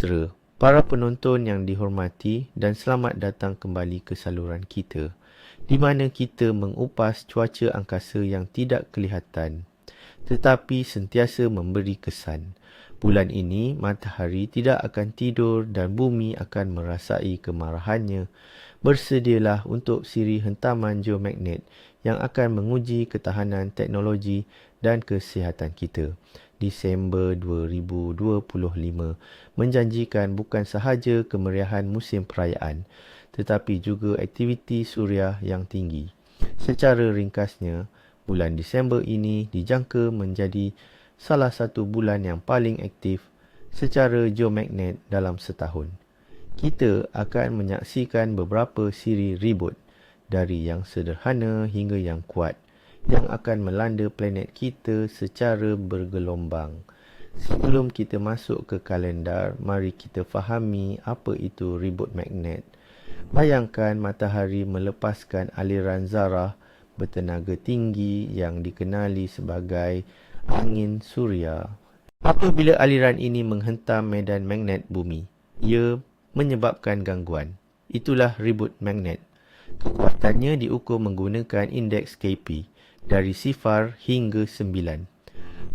sejahtera, para penonton yang dihormati dan selamat datang kembali ke saluran kita di mana kita mengupas cuaca angkasa yang tidak kelihatan tetapi sentiasa memberi kesan. Bulan ini, matahari tidak akan tidur dan bumi akan merasai kemarahannya. Bersedialah untuk siri hentaman geomagnet yang akan menguji ketahanan teknologi dan kesihatan kita. Disember 2025 menjanjikan bukan sahaja kemeriahan musim perayaan tetapi juga aktiviti suria yang tinggi. Secara ringkasnya, bulan Disember ini dijangka menjadi salah satu bulan yang paling aktif secara geomagnet dalam setahun. Kita akan menyaksikan beberapa siri ribut dari yang sederhana hingga yang kuat yang akan melanda planet kita secara bergelombang. Sebelum kita masuk ke kalendar, mari kita fahami apa itu ribut magnet. Bayangkan matahari melepaskan aliran zarah bertenaga tinggi yang dikenali sebagai angin suria. Apabila aliran ini menghentam medan magnet bumi, ia menyebabkan gangguan. Itulah ribut magnet. Kekuatannya diukur menggunakan indeks KP dari sifar hingga 9.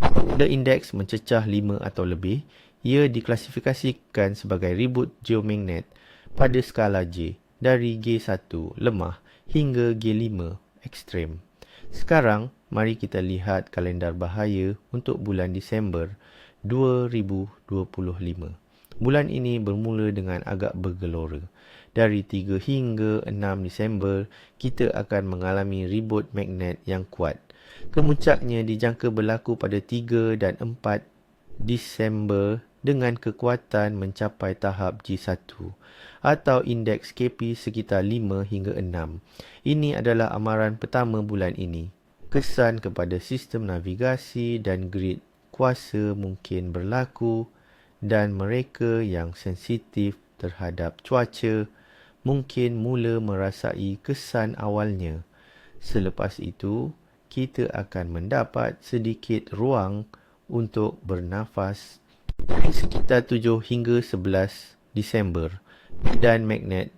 Apabila indeks mencecah 5 atau lebih, ia diklasifikasikan sebagai ribut geomagnet pada skala J dari G1 lemah hingga G5 ekstrem. Sekarang, mari kita lihat kalendar bahaya untuk bulan Disember 2025. Bulan ini bermula dengan agak bergelora. Dari 3 hingga 6 Disember, kita akan mengalami ribut magnet yang kuat. Kemuncaknya dijangka berlaku pada 3 dan 4 Disember dengan kekuatan mencapai tahap G1 atau indeks KP sekitar 5 hingga 6. Ini adalah amaran pertama bulan ini. Kesan kepada sistem navigasi dan grid kuasa mungkin berlaku dan mereka yang sensitif terhadap cuaca mungkin mula merasai kesan awalnya. Selepas itu, kita akan mendapat sedikit ruang untuk bernafas dari sekitar 7 hingga 11 Disember dan magnet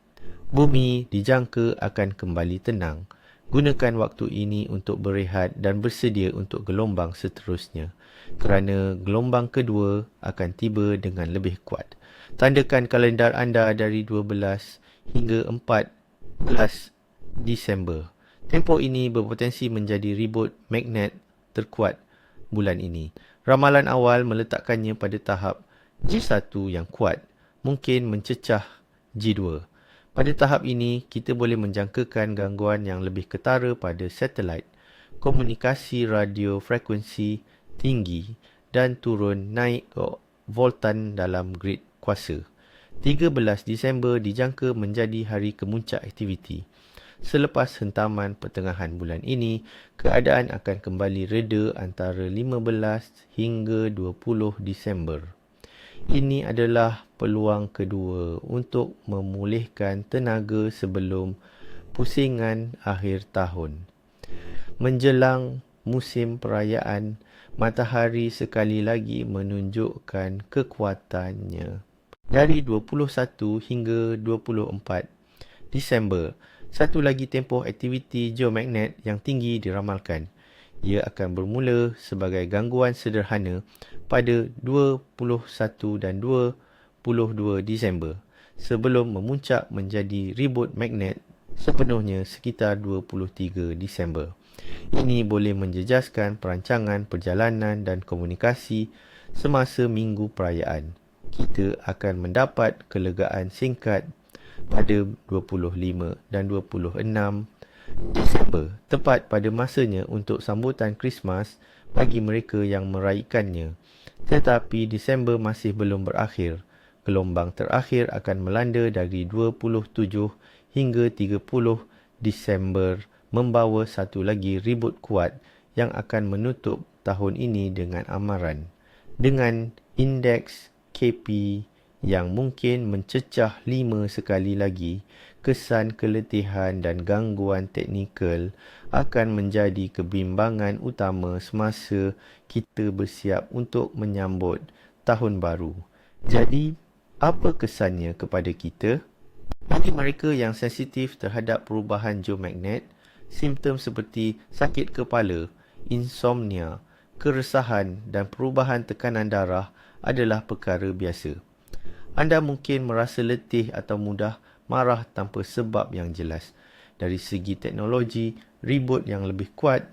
bumi dijangka akan kembali tenang. Gunakan waktu ini untuk berehat dan bersedia untuk gelombang seterusnya kerana gelombang kedua akan tiba dengan lebih kuat. Tandakan kalendar anda dari 12 hingga 14 Disember. Tempoh ini berpotensi menjadi ribut magnet terkuat bulan ini. Ramalan awal meletakkannya pada tahap G1 yang kuat, mungkin mencecah G2. Pada tahap ini, kita boleh menjangkakan gangguan yang lebih ketara pada satelit, komunikasi radio frekuensi tinggi dan turun naik voltan dalam grid kuasa. 13 Disember dijangka menjadi hari kemuncak aktiviti. Selepas hentaman pertengahan bulan ini, keadaan akan kembali reda antara 15 hingga 20 Disember. Ini adalah peluang kedua untuk memulihkan tenaga sebelum pusingan akhir tahun. Menjelang musim perayaan, matahari sekali lagi menunjukkan kekuatannya dari 21 hingga 24 Disember. Satu lagi tempoh aktiviti geomagnet yang tinggi diramalkan. Ia akan bermula sebagai gangguan sederhana pada 21 dan 22 Disember sebelum memuncak menjadi ribut magnet sepenuhnya sekitar 23 Disember. Ini boleh menjejaskan perancangan perjalanan dan komunikasi semasa minggu perayaan kita akan mendapat kelegaan singkat pada 25 dan 26 Disember tepat pada masanya untuk sambutan Christmas bagi mereka yang meraihkannya. Tetapi Disember masih belum berakhir. Gelombang terakhir akan melanda dari 27 hingga 30 Disember membawa satu lagi ribut kuat yang akan menutup tahun ini dengan amaran. Dengan indeks KP yang mungkin mencecah lima sekali lagi, kesan keletihan dan gangguan teknikal akan menjadi kebimbangan utama semasa kita bersiap untuk menyambut tahun baru. Jadi, Apa kesannya kepada kita? Bagi mereka yang sensitif terhadap perubahan geomagnet, simptom seperti sakit kepala, insomnia, keresahan dan perubahan tekanan darah adalah perkara biasa. Anda mungkin merasa letih atau mudah marah tanpa sebab yang jelas. Dari segi teknologi, ribut yang lebih kuat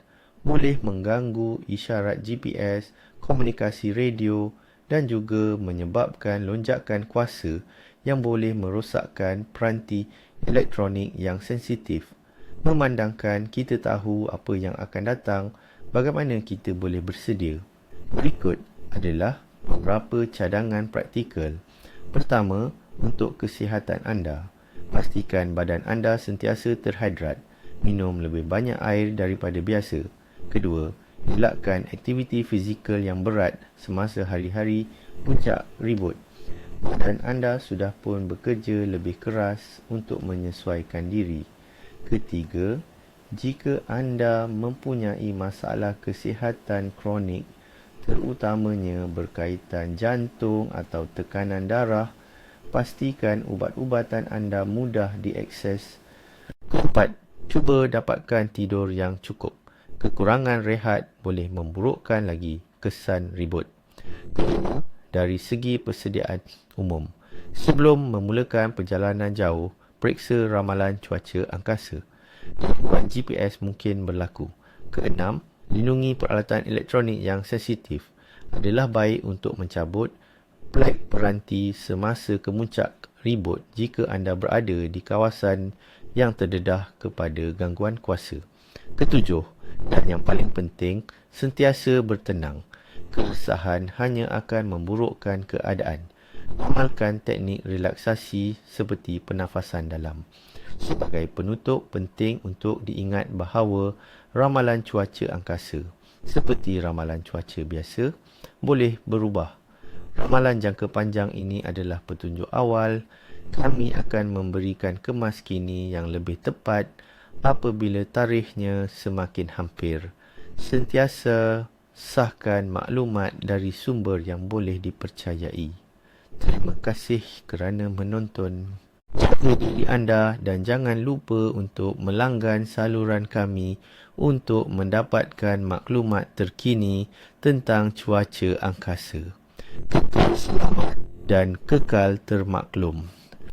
boleh mengganggu isyarat GPS, komunikasi radio dan juga menyebabkan lonjakan kuasa yang boleh merosakkan peranti elektronik yang sensitif. Memandangkan kita tahu apa yang akan datang, bagaimana kita boleh bersedia? Berikut adalah beberapa cadangan praktikal. Pertama, untuk kesihatan anda. Pastikan badan anda sentiasa terhidrat. Minum lebih banyak air daripada biasa. Kedua, elakkan aktiviti fizikal yang berat semasa hari-hari puncak ribut dan anda sudah pun bekerja lebih keras untuk menyesuaikan diri. Ketiga, jika anda mempunyai masalah kesihatan kronik terutamanya berkaitan jantung atau tekanan darah, pastikan ubat-ubatan anda mudah diakses. Keempat, cuba dapatkan tidur yang cukup. Kekurangan rehat boleh memburukkan lagi kesan ribut. Kelima, dari segi persediaan umum. Sebelum memulakan perjalanan jauh, periksa ramalan cuaca angkasa. Gangguan GPS mungkin berlaku. Keenam, lindungi peralatan elektronik yang sensitif. Adalah baik untuk mencabut plug peranti semasa kemuncak ribut jika anda berada di kawasan yang terdedah kepada gangguan kuasa. Ketujuh, dan yang paling penting, sentiasa bertenang keresahan hanya akan memburukkan keadaan. Amalkan teknik relaksasi seperti pernafasan dalam. Sebagai penutup, penting untuk diingat bahawa ramalan cuaca angkasa, seperti ramalan cuaca biasa, boleh berubah. Ramalan jangka panjang ini adalah petunjuk awal. Kami akan memberikan kemas kini yang lebih tepat apabila tarikhnya semakin hampir. Sentiasa sahkan maklumat dari sumber yang boleh dipercayai. Terima kasih kerana menonton. Jaga diri anda dan jangan lupa untuk melanggan saluran kami untuk mendapatkan maklumat terkini tentang cuaca angkasa. Kekal selamat dan kekal termaklum.